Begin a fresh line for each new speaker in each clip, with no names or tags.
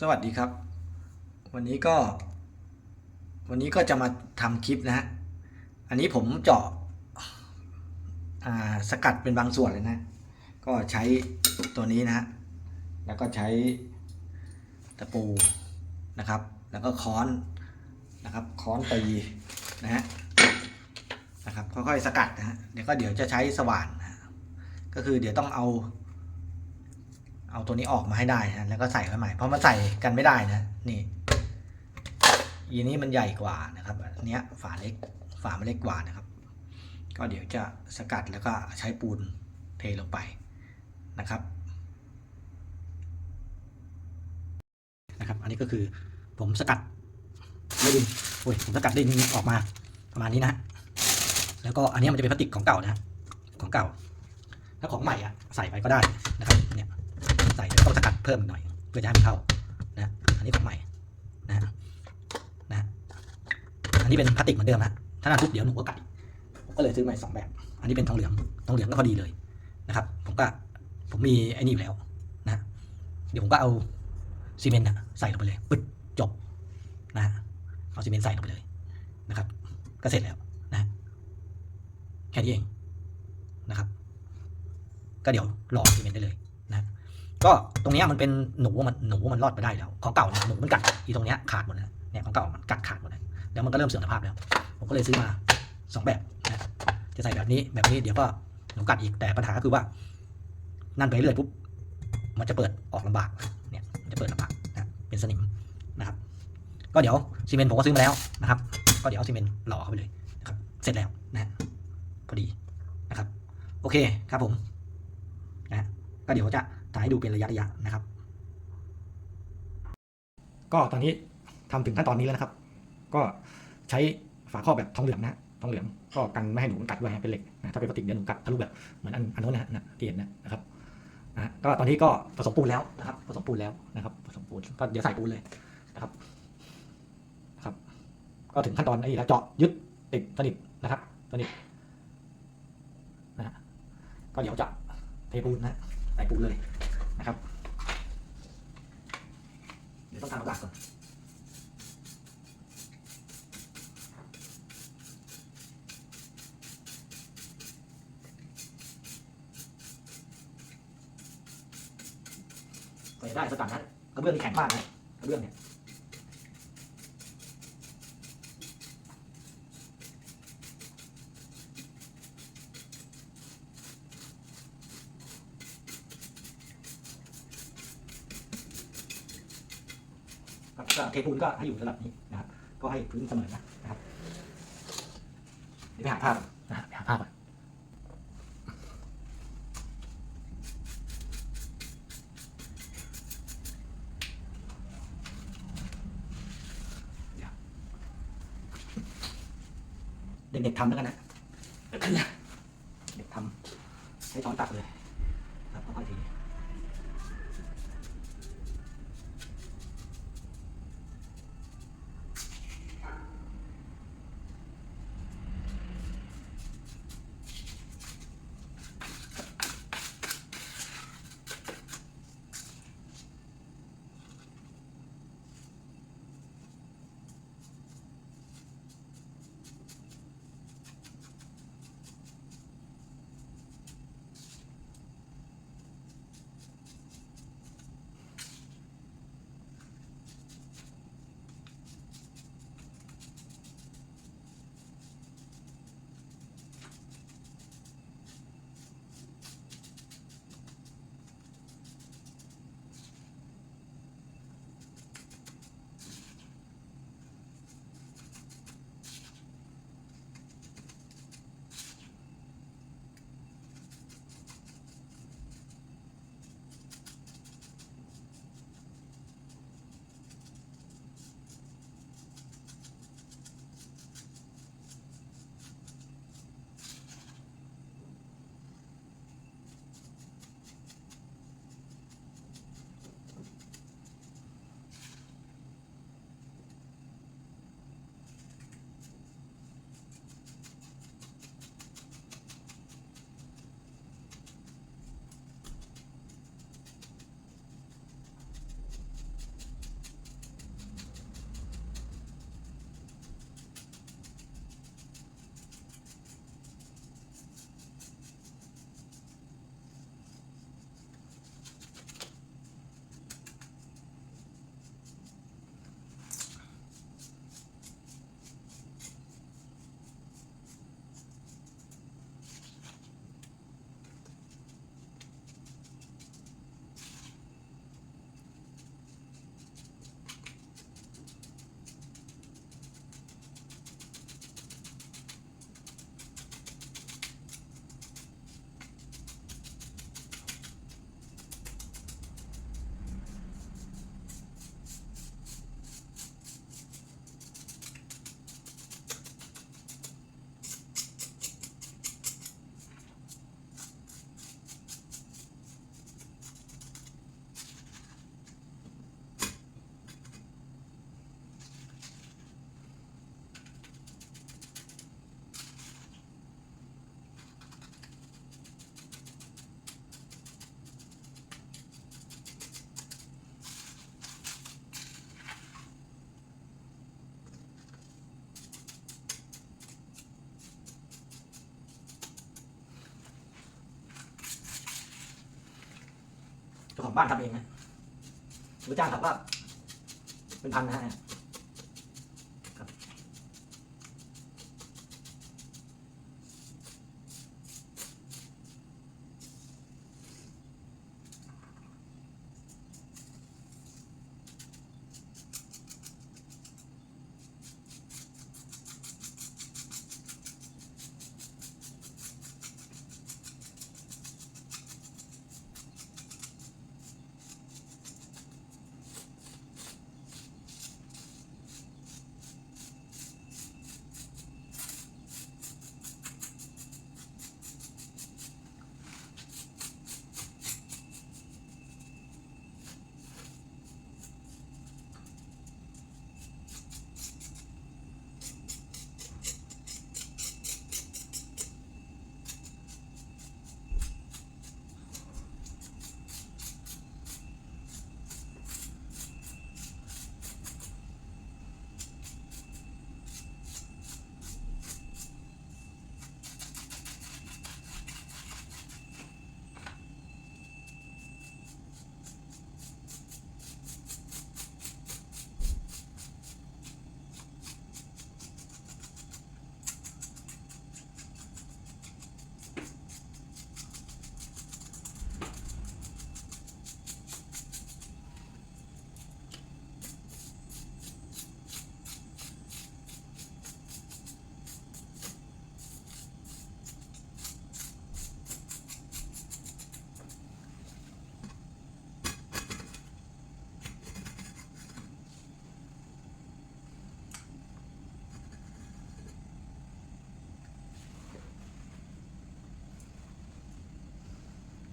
สวัสดีครับ วันนี้ก็ วันนี้ก็จะมาทำคลิปนะฮะ อันนี้ผมเจาะอ่าสกัดเป็นบางส่วนเลยนะ ก็ใช้ตัวนี้นะฮะ แล้วก็ใช้ตะปูนะครับ แล้วก็ค้อนนะครับ ค้อนตีนะฮะ นะครับ ค่อยๆสกัดนะฮะ เดี๋ยวก็เดี๋ยวจะใช้สว่านนะฮะก็คือเดี๋ยวต้องเอา เอาตัวนี้ออกมาให้ได้นะแล้วก็ใส่ไว้ใหม่ เพราะมันใส่กันไม่ได้นะนี่ยีนี้มันใหญ่กว่านะครับอันเนี้ยฝาเล็กฝามันเล็กกว่านะครับ ก็เดี๋ยวจะสกัดแล้วก็ใช้ปูนเทลงไปนะครับนะครับ อันนี้ก็คือผมสกัดได้ดินโอ้ยผมสกัดด้ดินออกมาประมาณนี้นะ แล้วก็อันนี้มันจะเป็นพลาสติกของเก่านะ ของเก่า ถ้าของใหม่อะใส่ไปก็ได้นะครับเนี่ย ใส่แล้วต้องสกัดเพิ่มหน่อยเพื่อจะให้มันเข้านะอันนี้ของใหม่นะนะอันนี้เป็นพลาสติกเหมือนเดิมนะถ้านานปุ๊บเดี๋ยวหนูก็กัดอีกผมก็เลยซื้อมาสองแบบ อันนี้เป็นทองเหลืองทองเหลืองก็พอดีเลยนะครับ ผมก็ผมมีไอ้นี่อยู่แล้วนะเดี๋ยวผมก็เอาซีเมนต์นะใส่ลงไปเลยปึ๊ดจบนะเอาซีเมนต์ใส่ลงไปเลยนะครับ ก็เสร็จแล้วนะแค่นี้เองนะครับ ก็เดี๋ยวรอซีเมนต์ได้เลย ก็ตรงนี้มันเป็นหนูมันหนูมันรอดไปได้แล้วของเก่าเนี่ยหนูมันกัดอีตรงเนี้ยขาดหมดเลยเนี่ยของเก่ามันกัดขาดหมดเลยแล้วมันก็เริ่มเสื่อมสภาพแล้ว ผมก็เลยซื้อมาสองแบบนะจะใส่แบบนี้แบบนี้เดี๋ยวก็หนูกัดอีกแต่ปัญหาคือว่า นั่นไปเรื่อยปุ๊บมันจะเปิดออกลำบากเนี่ยมันจะเปิดลำบากนะเป็นสนิมนะครับ ก็เดี๋ยวซีเมนต์ผมก็ซื้อมาแล้วนะครับ ก็เดี๋ยวเอาซีเมนต์หล่อเข้าไปเลยนะครับเสร็จแล้วนะพอดีนะครับ โอเคครับผมนะก็เดี๋ยวจะ ถ่ายให้ดูเป็นระยะระยะนะครับ ก็ตอนนี้ทำถึงขั้นตอนนี้แล้วนะครับ ก็ใช้ฝาครอบแบบทองเหลืองนะทองเหลืองก็กันไม่ให้หนูมันกัดด้วยเป็นเหล็กนะถ้าเป็นพลาสติกเดี๋ยวหนูกัดทะลุแบบเหมือนอันอันโน้นนะนะที่เห็นนะนะครับนะก็ตอนนี้ก็ผสมปูนแล้วนะครับผสมปูนแล้วนะครับผสมปูนก็เดี๋ยวใส่ปูนเลยนะครับนะครับ ก็ถึงขั้นตอนไอ้แล้วเจาะยึดติดสนิทนะครับสนิทนะฮะก็เดี๋ยวจะเทปูนนะใส่ปูนเลย นะครับ เดี๋ยวต้องทำกระดาษก่อนก็จะได้สกัดนะกระเบื้องนี่แข็งมากนะกระเบื้องเนี่ย ครับก็เทปูนก็ให้อยู่ระดับนี้นะครับก็ให้พื้นเสมอนะนะครับเดี๋ยวไปหาผ้าก่อนนะฮะไปหาผ้าก่อนเดี๋ยวเด็กๆทำแล้วกันนะเด็กทำใช้ช้อนตักเลย บ้านทำเองนะหรือจ้างทำก็เป็นพันนะฮะ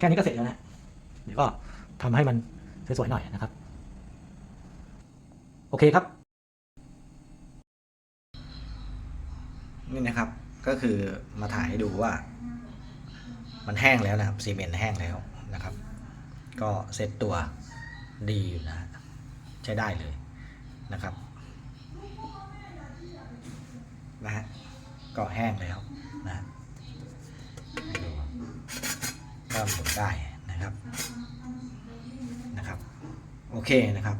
ค่นี้ก็เสร็จแล้วนะเดี๋ยวก็ทำให้มันสวยๆหน่อยนะครับ โอเคครับ นี่นะครับก็คือมาถ่ายให้ดูว่า มันแห้งแล้วนะครับซีเมนต์แห้งแล้วนะครับ ก็เซ็ตตัวดีอยู่นะใช้ได้เลยนะครับนะฮะก็แห้งแล้ว ได้นะครับนะครับ โอเคนะครับ